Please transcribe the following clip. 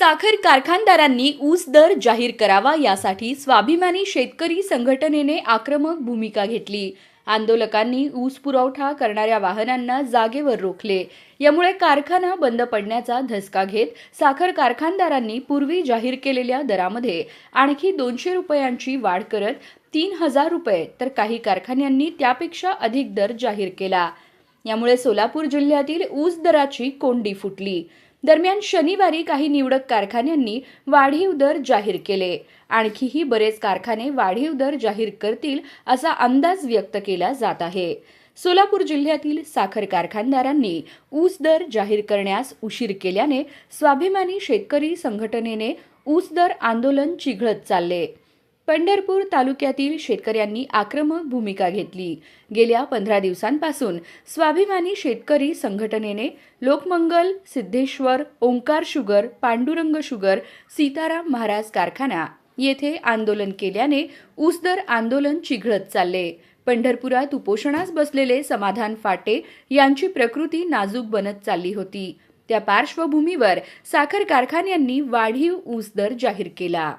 साखर कारखानदारांनी ऊस दर जाहीर करावा यासाठी स्वाभिमानी शेतकरी संघटनेने आक्रमक भूमिका घेतली. आंदोलकांनी ऊस पुरवठा करणाऱ्या वाहनांना जागेवर रोखले. यामुळे कारखाना बंद पडण्याचा धसका घेत साखर कारखानदारांनी पूर्वी जाहीर केलेल्या दरामध्ये आणखी दोनशे रुपयांची वाढ करत तीन हजार रुपये तर काही कारखान्यांनी त्यापेक्षा अधिक दर जाहीर केला. यामुळे सोलापूर जिल्ह्यातील ऊस दराची कोंडी फुटली. दरम्यान शनिवारी काही निवडक कारखान्यांनी वाढीव दर जाहीर केले. आणखीही बरेच कारखाने वाढीव दर जाहीर करतील असा अंदाज व्यक्त केला जात आहे. सोलापूर जिल्ह्यातील साखर कारखानदारांनी ऊस दर जाहीर करण्यास उशीर केल्याने स्वाभिमानी शेतकरी संघटनेने ऊस दर आंदोलन चिघळत चालले. पंढरपूर तालुक्यातील शेतकऱ्यांनी आक्रमक भूमिका घेतली. गेल्या पंधरा दिवसांपासून स्वाभिमानी शेतकरी संघटनेने लोकमंगल सिद्धेश्वर ओंकार शुगर पांडुरंग शुगर सीताराम महाराज कारखाना येथे आंदोलन केल्याने ऊसदर आंदोलन चिघळत चालले. पंढरपुरात उपोषणास बसलेले समाधान फाटे यांची प्रकृती नाजूक बनत चालली होती. त्या पार्श्वभूमीवर साखर कारखान्यांनी वाढीव ऊस दर जाहीर केला.